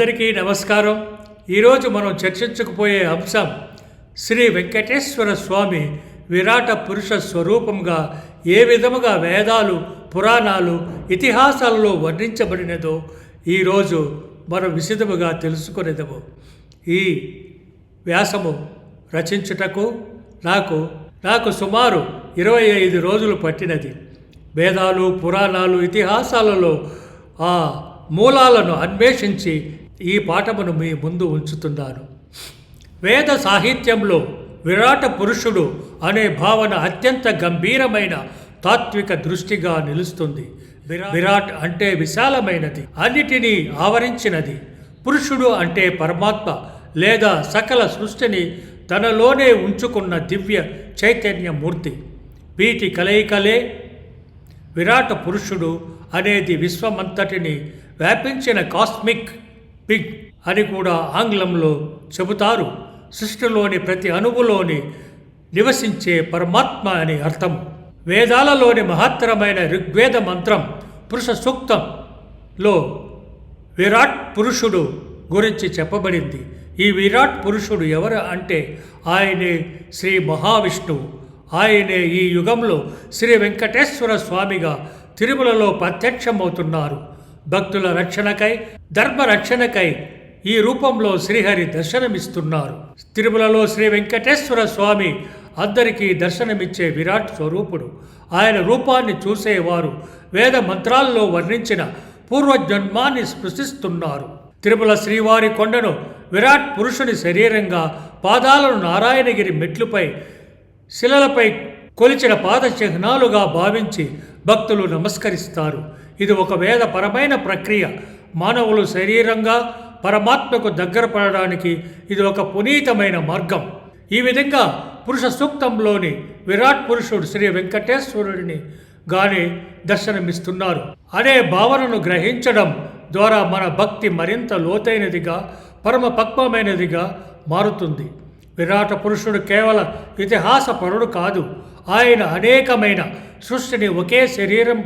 అందరికీ నమస్కారం. ఈరోజు మనం చర్చించకపోయే అంశం శ్రీ వెంకటేశ్వర స్వామి విరాట పురుష స్వరూపంగా ఏ విధముగా వేదాలు పురాణాలు ఇతిహాసాలలో వర్ణించబడినదో ఈరోజు మనం విశదముగా తెలుసుకునేదము. ఈ వ్యాసము రచించుటకు నాకు నాకు సుమారు ఇరవై ఐదు రోజులు పట్టినది. వేదాలు పురాణాలు ఇతిహాసాలలో ఆ మూలాలను అన్వేషించి ఈ పాఠమును మీ ముందు ఉంచుతున్నాను. వేద సాహిత్యంలో విరాట పురుషుడు అనే భావన అత్యంత గంభీరమైన తాత్విక దృష్టిగా నిలుస్తుంది. విరా- విరాట్ అంటే విశాలమైనది అన్నిటినీ ఆవరించినది. పురుషుడు అంటే పరమాత్మ లేదా సకల సృష్టిని తనలోనే ఉంచుకున్న దివ్య చైతన్య మూర్తి వీటి కలయికలే విరాట పురుషుడు అనేది విశ్వమంతటిని వ్యాపించిన కాస్మిక్ పిగ్ అని కూడా ఆంగ్లంలో చెబుతారు. సృష్టిలోని ప్రతి అణువులోని నివసించే పరమాత్మ అని అర్థం. వేదాలలోని మహత్తరమైన ఋగ్వేద మంత్రం పురుష సూక్తంలో విరాట్ పురుషుడు గురించి చెప్పబడింది. ఈ విరాట్ పురుషుడు ఎవరు అంటే ఆయనే శ్రీ మహావిష్ణువు ఆయనే ఈ యుగంలో శ్రీ వెంకటేశ్వర స్వామిగా తిరుమలలో ప్రత్యక్షమవుతున్నారు. భక్తుల రక్షణకై ధర్మ రక్షణకై ఈ రూపంలో శ్రీహరి దర్శనమిస్తున్నారు. తిరుమలలో శ్రీ వెంకటేశ్వర స్వామి అందరికీ దర్శనమిచ్చే విరాట్ స్వరూపుడు. ఆయన రూపాన్ని చూసేవారు వేద మంత్రాల్లో వర్ణించిన పూర్వజన్మాన్ని స్పృశిస్తున్నారు. తిరుమల శ్రీవారి కొండను విరాట్ పురుషుని శరీరంగా పాదాలను నారాయణగిరి మెట్లుపై శిలలపై కొలిచిన పాద చిహ్నాలుగా భావించి భక్తులు నమస్కరిస్తారు. ఇది ఒక వేదపరమైన ప్రక్రియ. మానవులు శరీరంగా పరమాత్మకు దగ్గర పడడానికి ఇది ఒక పునీతమైన మార్గం. ఈ విధంగా పురుష సూక్తంలోని విరాట్ పురుషుడు శ్రీ వెంకటేశ్వరుడిని గానే దర్శనమిస్తున్నారు. అనే భావనను గ్రహించడం ద్వారా మన భక్తి మరింత లోతైనదిగా పరమ పక్వమైనదిగా మారుతుంది. విరాట పురుషుడు కేవలం ఇతిహాస పరుడు కాదు ఆయన అనేకమైన సృష్టిని ఒకే శరీరం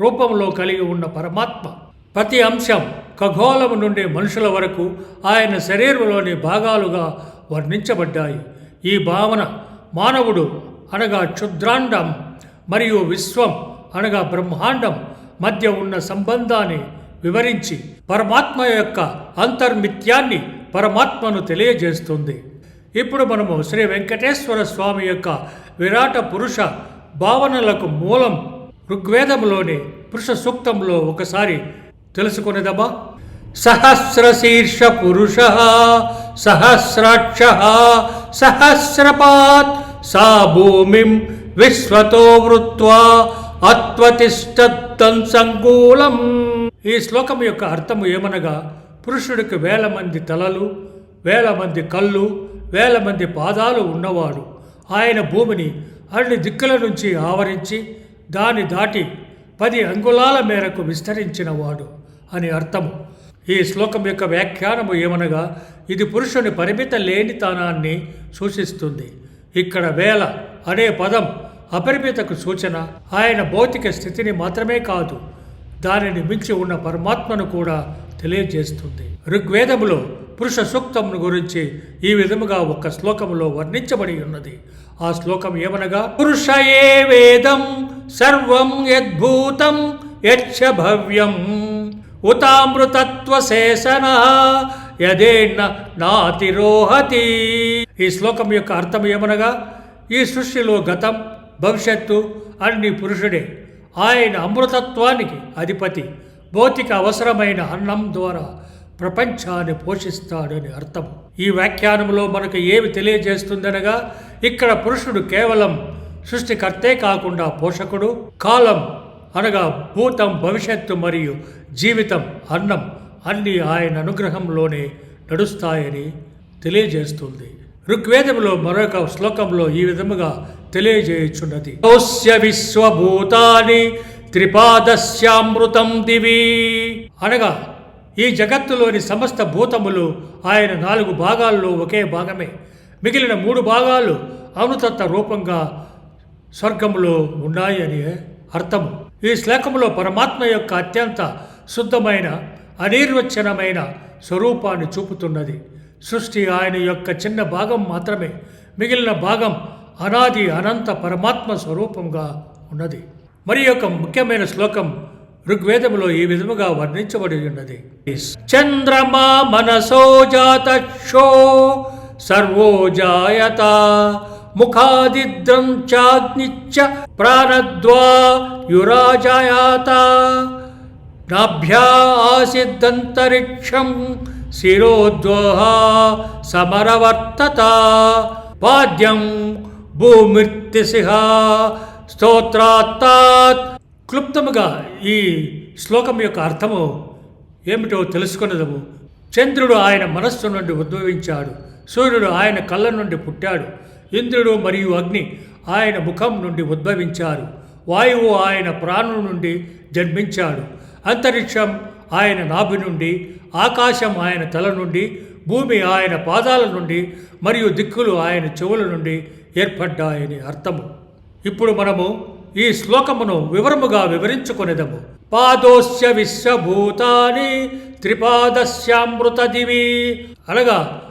రూపంలో కలిగి ఉన్న పరమాత్మ. ప్రతి అంశం ఖగోళం నుండి మనుషుల వరకు ఆయన శరీరంలోని భాగాలుగా వర్ణించబడ్డాయి. ఈ భావన మానవుడు అనగా క్షుద్రాండం మరియు విశ్వం అనగా బ్రహ్మాండం మధ్య ఉన్న సంబంధాన్ని వివరించి పరమాత్మ యొక్క అంతర్మిత్యాన్ని పరమాత్మను తెలియజేస్తుంది. ఇప్పుడు మనము శ్రీ వెంకటేశ్వర స్వామి యొక్క విరాట పురుష భావనలకు మూలం ఋగ్వేదంలోని పురుష సూక్తంలో ఒకసారి తెలుసుకునేదమ్మా సహస్రశీర్ష పురుష సహస్రాక్ష సహస్రపాత్ సా భూమిం విశ్వతో వృత్వా అత్వతిష్టం సంకూలం. ఈ శ్లోకం యొక్క అర్థము ఏమనగా పురుషుడికి వేల మంది తలలు వేల మంది కళ్ళు వేల మంది పాదాలు ఉన్నవాడు. ఆయన భూమిని అన్ని దిక్కుల నుంచి ఆవరించి దాని దాటి పది అంగుళాల మేరకు విస్తరించినవాడు అని అర్థము. ఈ శ్లోకం యొక్క వ్యాఖ్యానము ఏమనగా ఇది పురుషుని పరిమిత లేనితనాన్ని సూచిస్తుంది. ఇక్కడ వేల అనే పదం అపరిమితకు సూచన ఆయన భౌతిక స్థితిని మాత్రమే కాదు దానిని మించి ఉన్న పరమాత్మను కూడా తెలియజేస్తుంది. ఋగ్వేదములో పురుష సూక్తమును గురించి ఈ విధముగా ఒక శ్లోకములో వర్ణించబడి ఉన్నది. ఆ శ్లోకం ఏమనగా పురుష ఏ వేదం సర్వం యద్భూతం యక్ష భవ్యం ఉతామృతత్వశేషణ యదేన్న నాతిరోహతి. ఈ శ్లోకం యొక్క అర్థం ఏమనగా ఈ సృష్టిలో గతం భవిష్యత్తు అన్ని పురుషుడే. ఆయన అమృతత్వానికి అధిపతి. భౌతిక అవసరమైన అన్నం ద్వారా ప్రపంచాన్ని పోషిస్తాడని అర్థం. ఈ వ్యాఖ్యానంలో మనకు ఏమి తెలియజేస్తుందనగా ఇక్కడ పురుషుడు కేవలం సృష్టికర్తే కాకుండా పోషకుడు కాలం అనగా భూతం భవిష్యత్తు మరియు జీవితం అన్నం అన్ని ఆయన అనుగ్రహంలోనే నడుస్తాయని తెలియజేస్తుంది. ఋగ్వేదంలో మరొక శ్లోకంలో ఈ విధముగా తెలియజేయుచున్నది. విశ్వభూతాని త్రిపాదస్యామృతం దివి అనగా ఈ జగత్తులోని సమస్త భూతములు ఆయన నాలుగు భాగాల్లో ఒకే భాగమే. మిగిలిన మూడు భాగాలు అమృతత్వ రూపంగా స్వర్గములో ఉన్నాయి అని అర్థము. ఈ శ్లోకములో పరమాత్మ యొక్క అత్యంత శుద్ధమైన అనిర్వచనమైన స్వరూపాన్ని చూపుతున్నది. సృష్టి ఆయన యొక్క చిన్న భాగం మాత్రమే. మిగిలిన భాగం అనాది అనంత పరమాత్మ స్వరూపంగా ఉన్నది. మరి యొక్క ముఖ్యమైన శ్లోకం ఋగ్వేదములో ఈ విధముగా వర్ణించబడి ఉన్నది. చంద్రమా మనసో జాతక్షో సర్వో జాయత ముఖాదిద్రం చాగ్నిచ్చ ప్రాణద్వా యురాజాయాత నాభ్యా ఆసిద్ధంతరిక్షం శిరోద్వహ సమరవర్తత పాద్యం భూమిర్తిసిహ స్తోత్రాత్తాత్ క్లుప్తముగా ఈ శ్లోకం యొక్క అర్థము ఏమిటో తెలుసుకున్నదము చంద్రుడు ఆయన మనస్సు నుండి ఉద్భవించాడు. సూర్యుడు ఆయన కళ్ళ నుండి పుట్టాడు. ఇంద్రుడు మరియు అగ్ని ఆయన ముఖం నుండి ఉద్భవించారు. వాయువు ఆయన ప్రాణం నుండి జన్మించాడు. అంతరిక్షం ఆయన నాభి నుండి ఆకాశం ఆయన తల నుండి భూమి ఆయన పాదాల నుండి మరియు దిక్కులు ఆయన చెవుల నుండి ఏర్పడ్డాయని అర్థము. ఇప్పుడు మనము ఈ శ్లోకమును వివరముగా వివరించుకొనేదము. పాదోస్య విశ్వభూతాని త్రిపాదస్యామృత దివి అనగా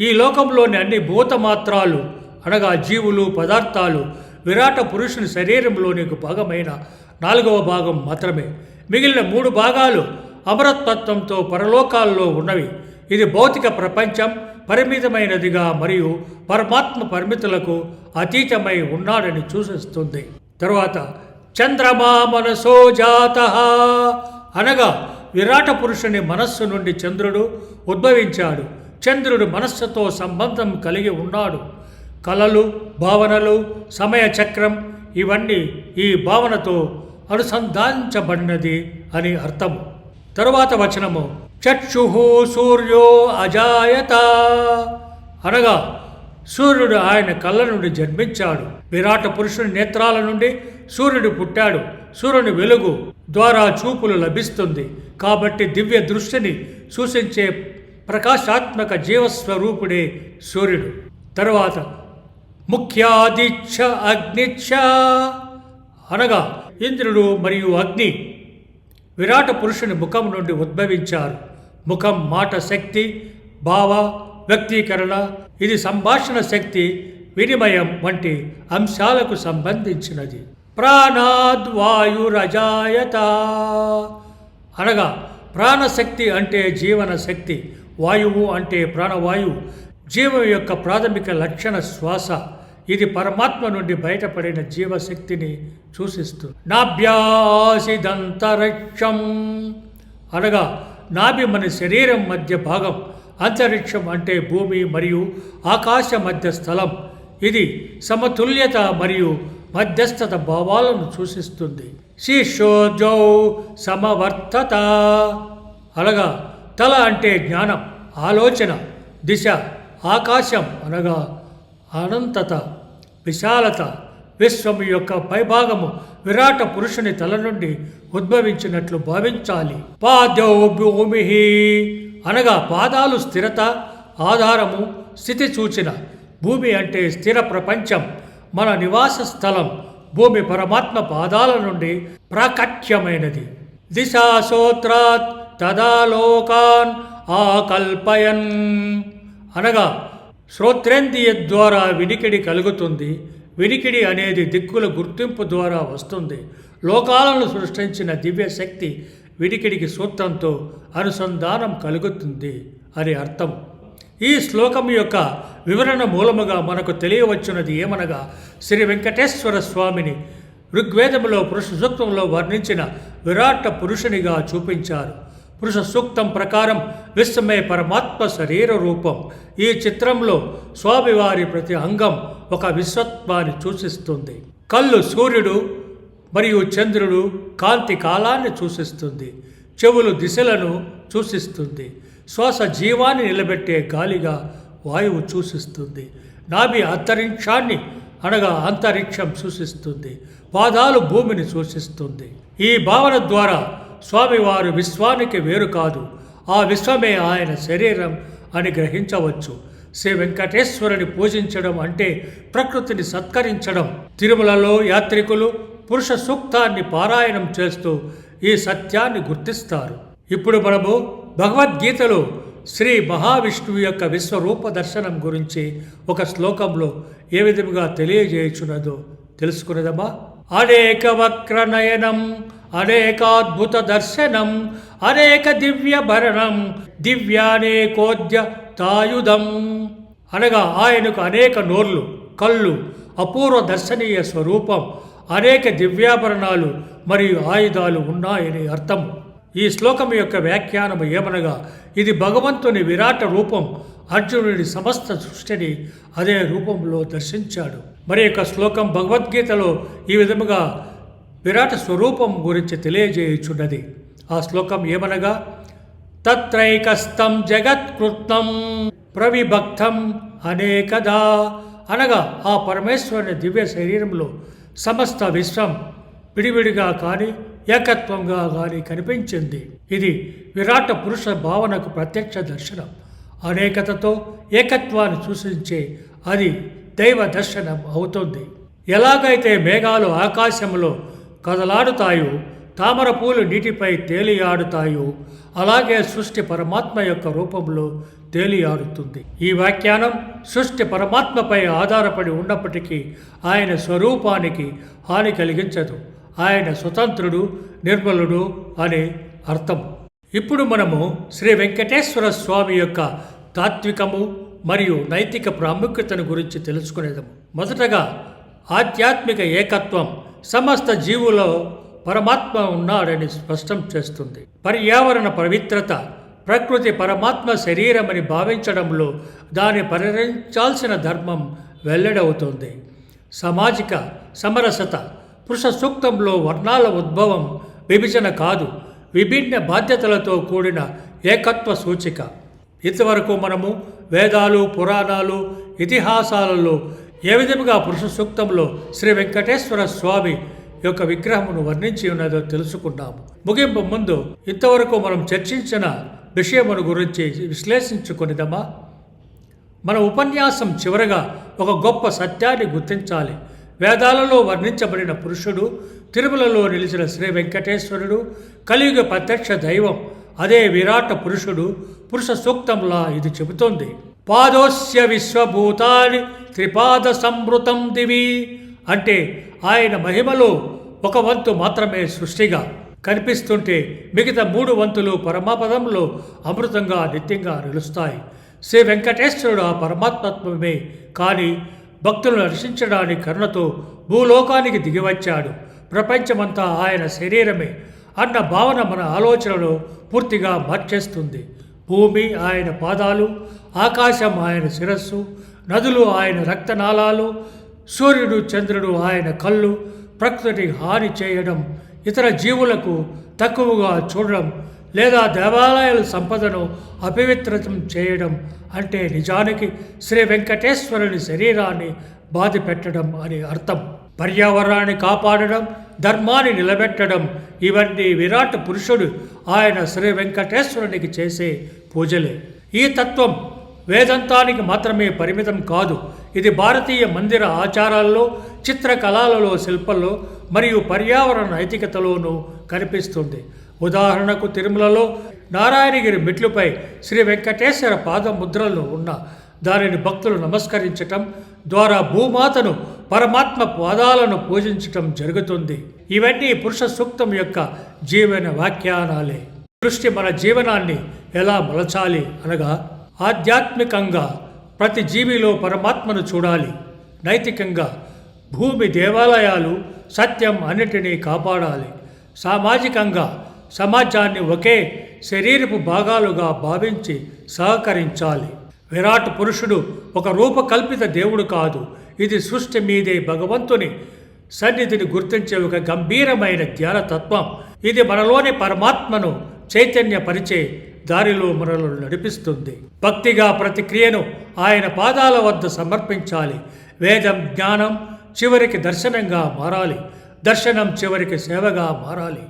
ఈ లోకంలోని అన్ని భూతమాత్రాలు అనగా జీవులు పదార్థాలు విరాట పురుషుని శరీరంలోని భాగమైన నాలుగవ భాగం మాత్రమే. మిగిలిన మూడు భాగాలు అమరతత్వంతో పరలోకాల్లో ఉన్నవి. ఇది భౌతిక ప్రపంచం పరిమితమైనదిగా మరియు పరమాత్మ పరిమితులకు అతీతమై ఉన్నాడని సూచిస్తుంది. తరువాత చంద్రమా మనసో జాత అనగా విరాట పురుషుని మనస్సు నుండి చంద్రుడు ఉద్భవించాడు. చంద్రుడు మనస్సుతో సంబంధం కలిగి ఉన్నాడు. కళలు భావనలు సమయ చక్రం ఇవన్నీ ఈ భావనతో అనుసంధానించబడినది అని అర్థము. తరువాత వచనము చక్షు సూర్యో అజాయత అనగా సూర్యుడు ఆయన కళ్ళ నుండి జన్మించాడు. విరాట పురుషుని నేత్రాల నుండి సూర్యుడు పుట్టాడు. సూర్యుని వెలుగు ద్వారా చూపులు లభిస్తుంది. కాబట్టి దివ్య దృష్టిని సూచించే ప్రకాశాత్మక జీవస్వరూపుడే సూర్యుడు. తరువాత ముఖ్యాదిచ్ఛ అగ్నిచ్ఛ అనగా ఇంద్రుడు మరియు అగ్ని విరాట పురుషుని ముఖం నుండి ఉద్భవించారు. ముఖం మాట శక్తి భావ వ్యక్తీకరణ ఇది సంభాషణ శక్తి వినిమయం వంటి అంశాలకు సంబంధించినది. ప్రాణాద్వాయురజాయత అనగా ప్రాణశక్తి అంటే జీవన శక్తి వాయువు అంటే ప్రాణవాయువు జీవం యొక్క ప్రాథమిక లక్షణ శ్వాస. ఇది పరమాత్మ నుండి బయటపడిన జీవశక్తిని సూచిస్తుంది. నాభ్యాసిదంతరిక్షం. అనగా నాభి మన శరీరం మధ్య భాగం అంతరిక్షం అంటే భూమి మరియు ఆకాశ మధ్య స్థలం ఇది సమతుల్యత మరియు మధ్యస్థత భావాలను సూచిస్తుంది. శీర్షోజౌ సమవర్తత. అనగా తల అంటే జ్ఞానం ఆలోచన దిశ ఆకాశం అనగా అనంతత విశాలత విశ్వం యొక్క పైభాగము విరాట పురుషుని తల నుండి ఉద్భవించినట్లు భావించాలి. పాద్యో భూమి అనగా పాదాలు స్థిరత ఆధారము స్థితి సూచన. భూమి అంటే స్థిర ప్రపంచం. మన నివాస స్థలం. భూమి పరమాత్మ పాదాల నుండి ప్రాకట్యమైనది దిశాసోత్రాత్ తదాలోకాన్ ఆకల్పయన్. అనగా శ్రోత్రేంద్రియ ద్వారా వినికిడి కలుగుతుంది. వినికిడి అనేది దిక్కుల గుర్తింపు ద్వారా వస్తుంది. లోకాలను సృష్టించిన దివ్య శక్తి వినికిడికి సూత్రంతో అనుసంధానం కలుగుతుంది అని అర్థం. ఈ శ్లోకం యొక్క వివరణ మూలముగా మనకు తెలియవచ్చున్నది ఏమనగా శ్రీ వెంకటేశ్వర స్వామిని ఋగ్వేదములో పురుష సూక్తంలో వర్ణించిన విరాట పురుషునిగా చూపించారు. పురుష సూక్తం ప్రకారం విశ్వమే పరమాత్మ శరీర రూపం. ఈ చిత్రంలో స్వామివారి ప్రతి అంగం ఒక విశ్వత్వాన్ని సూచిస్తుంది. కళ్ళు సూర్యుడు మరియు చంద్రుడు కాంతి కాలాన్ని సూచిస్తుంది చెవులు దిశలను సూచిస్తుంది శ్వాస జీవాన్ని నిలబెట్టే గాలిగా వాయువు సూచిస్తుంది నాభి అంతరిక్షాన్ని అనగా అంతరిక్షం సూచిస్తుంది పాదాలు భూమిని సూచిస్తుంది. ఈ భావన ద్వారా స్వామివారు విశ్వానికి వేరు కాదు ఆ విశ్వమే ఆయన శరీరం అని గ్రహించవచ్చు. శ్రీ వెంకటేశ్వరుని పూజించడం అంటే ప్రకృతిని సత్కరించడం. తిరుమలలో యాత్రికులు పురుష సూక్తాన్ని పారాయణం చేస్తూ ఈ సత్యాన్ని గుర్తిస్తారు. ఇప్పుడు మనము భగవద్గీతలో శ్రీ మహావిష్ణువు యొక్క విశ్వరూప దర్శనం గురించి ఒక శ్లోకంలో ఏ విధముగా తెలియజేయుచున్నదో తెలుసుకున్నదమ్మా? అనేక వక్ర నయనం అనేకాద్భుత దర్శనం అనేక దివ్య భరణం దివ్యానేకోద్య తాయుధం. అనగా ఆయనకు అనేక నోర్లు కళ్ళు అపూర్వ దర్శనీయ స్వరూపం అనేక దివ్యాభరణాలు మరియు ఆయుధాలు ఉన్నాయని అర్థం. ఈ శ్లోకం యొక్క వ్యాఖ్యానం ఏమనగా ఇది భగవంతుని విరాట రూపం అర్జునుడి సమస్త సృష్టిని అదే రూపంలో దర్శించాడు. మరి యొక్క శ్లోకం భగవద్గీతలో ఈ విధముగా విరాట స్వరూపం గురించి తెలియజేయుచున్నది. ఆ శ్లోకం ఏమనగా తత్రైకస్తం జగత్కృత్నం ప్రవిభక్తం అనేకదా అనగా ఆ పరమేశ్వరుని దివ్య శరీరంలో సమస్త విశ్వం విడివిడిగా కానీ ఏకత్వంగా కానీ కనిపించింది. ఇది విరాట పురుష భావనకు ప్రత్యక్ష దర్శనం. అనేకతతో ఏకత్వాన్ని సూచించే అది దైవ దర్శనం అవుతుంది. ఎలాగైతే మేఘాలు ఆకాశంలో కదలాడుతాయో తామర పూలు నీటిపై తేలియాడుతాయో అలాగే సృష్టి పరమాత్మ యొక్క రూపంలో తేలియాడుతుంది. ఈ వ్యాఖ్యానం సృష్టి పరమాత్మపై ఆధారపడి ఉన్నప్పటికీ ఆయన స్వరూపానికి హాని కలిగించదు. ఆయన స్వతంత్రుడు నిర్మలుడు అనే అర్థం. ఇప్పుడు మనము శ్రీ వెంకటేశ్వర స్వామి యొక్క తాత్వికము మరియు నైతిక ప్రాముఖ్యతను గురించి తెలుసుకునేదాము. మొదటగా ఆధ్యాత్మిక ఏకత్వం సమస్త జీవులో పరమాత్మ ఉన్నాడని స్పష్టం చేస్తుంది. పర్యావరణ పవిత్రత ప్రకృతి పరమాత్మ శరీరమని భావించడంలో దాన్ని పరిహరించాల్సిన ధర్మం వెల్లడవుతుంది. సామాజిక సమరసత పురుష సూక్తంలో వర్ణాల ఉద్భవం విభజన కాదు విభిన్న బాధ్యతలతో కూడిన ఏకత్వ సూచిక. ఇంతవరకు మనము వేదాలు పురాణాలు ఇతిహాసాలలో ఏ విధముగా పురుష సూక్తంలో శ్రీ వెంకటేశ్వర స్వామి యొక్క విగ్రహమును వర్ణించి ఉన్నదో తెలుసుకున్నాము ముగింపు ముందు ఇంతవరకు మనం చర్చించిన విషయమును గురించి విశ్లేషించుకునిదమా? మన ఉపన్యాసం చివరగా ఒక గొప్ప సత్యాన్ని గుర్తించాలి. వేదాలలో వర్ణించబడిన పురుషుడు తిరుమలలో నిలిచిన శ్రీ వెంకటేశ్వరుడు కలియుగ ప్రత్యక్ష దైవం అదే విరాట పురుషుడు పురుష సూక్తంలా ఇది చెబుతోంది. పాదోస్య విశ్వభూతాని త్రిపాద సంవృతం దివి. అంటే ఆయన మహిమలో ఒక వంతు మాత్రమే సృష్టిగా కనిపిస్తుంటే మిగతా మూడు వంతులు పరమాపదంలో అమృతంగా నిత్యంగా నిలుస్తాయి. శ్రీ వెంకటేశ్వరుడు ఆ పరమాత్మత్వమే కానీ భక్తులను రక్షించడానికి కరుణతో భూలోకానికి దిగివచ్చాడు. ప్రపంచమంతా ఆయన శరీరమే అన్న భావన మన ఆలోచనలో పూర్తిగా మార్చేస్తుంది. భూమి ఆయన పాదాలు ఆకాశం ఆయన శిరస్సు నదులు ఆయన రక్తనాళాలు సూర్యుడు చంద్రుడు ఆయన కళ్ళు ప్రకృతికి హాని చేయడం ఇతర జీవులకు తక్కువగా చూడడం లేదా దేవాలయాల సంపదను అపవిత్రతం చేయడం అంటే నిజానికి శ్రీ వెంకటేశ్వరుని శరీరాన్ని బాధ పెట్టడం అని అర్థం. పర్యావరణాన్ని కాపాడడం ధర్మాన్ని నిలబెట్టడం ఇవన్నీ విరాట్ పురుషుడు ఆయన శ్రీ వెంకటేశ్వరునికి చేసే పూజలే. ఈ తత్వం వేదంతానికి మాత్రమే పరిమితం కాదు ఇది భారతీయ మందిర ఆచారాల్లో చిత్రకళలలో శిల్పంలో మరియు పర్యావరణ నైతికతలోనూ కనిపిస్తుంది. ఉదాహరణకు తిరుమలలో నారాయణగిరి మెట్లుపై శ్రీ వెంకటేశ్వర పాదముద్రలు ఉన్న దానిని భక్తులు నమస్కరించటం ద్వారా భూమాతను పరమాత్మ పాదాలను పూజించటం జరుగుతుంది. ఇవన్నీ పురుష సూక్తం యొక్క జీవన వ్యాఖ్యానాలే. దృష్టి మన జీవనాన్ని ఎలా మలచాలి అనగా ఆధ్యాత్మికంగా ప్రతి జీవిలో పరమాత్మను చూడాలి. నైతికంగా భూమి దేవాలయాలు సత్యం అన్నిటినీ కాపాడాలి. సామాజికంగా సమాజాన్ని ఒకే శరీరపు భాగాలుగా భావించి సహకరించాలి. విరాట్ పురుషుడు ఒక రూపకల్పిత దేవుడు కాదు. ఇది సృష్టి మీదే భగవంతుని సన్నిధిని గుర్తించే ఒక గంభీరమైన ధ్యాన తత్వం ఇది మనలోని పరమాత్మను చైతన్య పరిచే దారిలో మనలను నడిపిస్తుంది. భక్తిగా ప్రతిక్రియను ఆయన పాదాల వద్ద సమర్పించాలి. వేదం జ్ఞానం చివరికి దర్శనంగా మారాలి. దర్శనం చివరికి సేవగా మారాలి.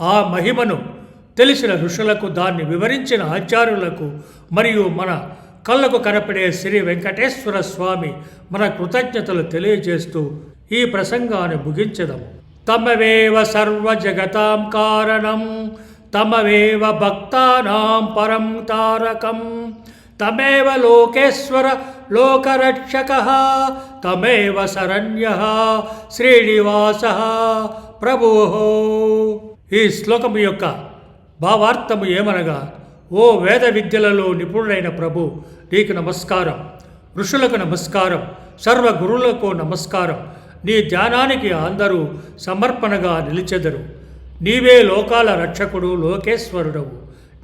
ఆ మహిమను తెలిసిన ఋషులకు దాన్ని వివరించిన ఆచార్యులకు మరియు మన కళ్ళకు కనపడే శ్రీ వెంకటేశ్వర స్వామి మన కృతజ్ఞతలు తెలియజేస్తూ ఈ ప్రసంగాన్ని ముగించదము. తమవేవ సర్వ జగతాం కారణం. తమవేవ భక్తానాం పరం తారకం. తమేవ లోకేశ్వర లోకరక్షక. తమేవ శరణ్య. శ్రీనివాస. ప్రభో ఈ శ్లోకము యొక్క భావార్థము ఏమనగా ఓ వేద విద్యలలో నిపుణుడైన ప్రభు నీకు నమస్కారం. ఋషులకు నమస్కారం. సర్వ గురువులకు నమస్కారం. నీ ధ్యానానికి అందరూ సమర్పణగా నిలిచెదరు. నీవే లోకాల రక్షకుడు లోకేశ్వరుడవు.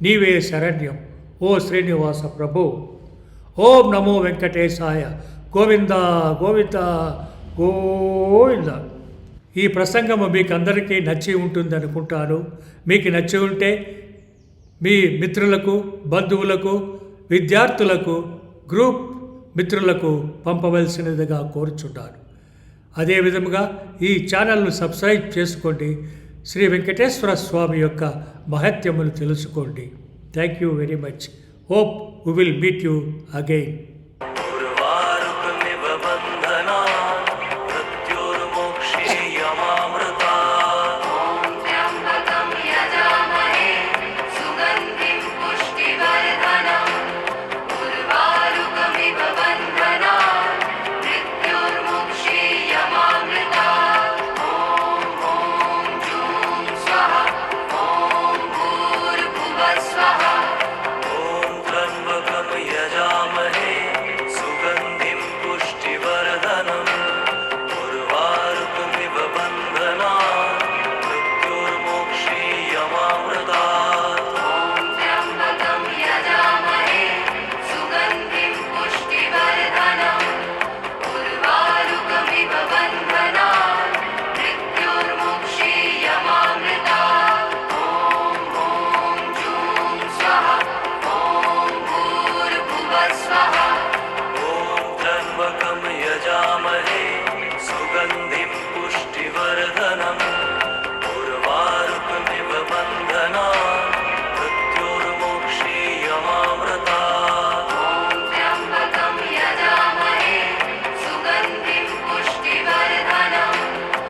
నీవే శరణ్యం. ఓ శ్రీనివాస ప్రభు. ఓం నమో వెంకటేశాయ. గోవింద గోవింద గోవింద. ఈ ప్రసంగము మీకు అందరికీ నచ్చి ఉంటుంది అనుకుంటాను మీకు నచ్చి ఉంటే మీ మిత్రులకు బంధువులకు విద్యార్థులకు గ్రూప్ మిత్రులకు పంపవలసినదిగా కోరుచున్నాను. అదేవిధముగా ఈ ఛానల్ను సబ్స్క్రైబ్ చేసుకోండి. శ్రీ వెంకటేశ్వర స్వామి యొక్క మహత్యములు తెలుసుకోండి. Thank you very much hope we will meet you again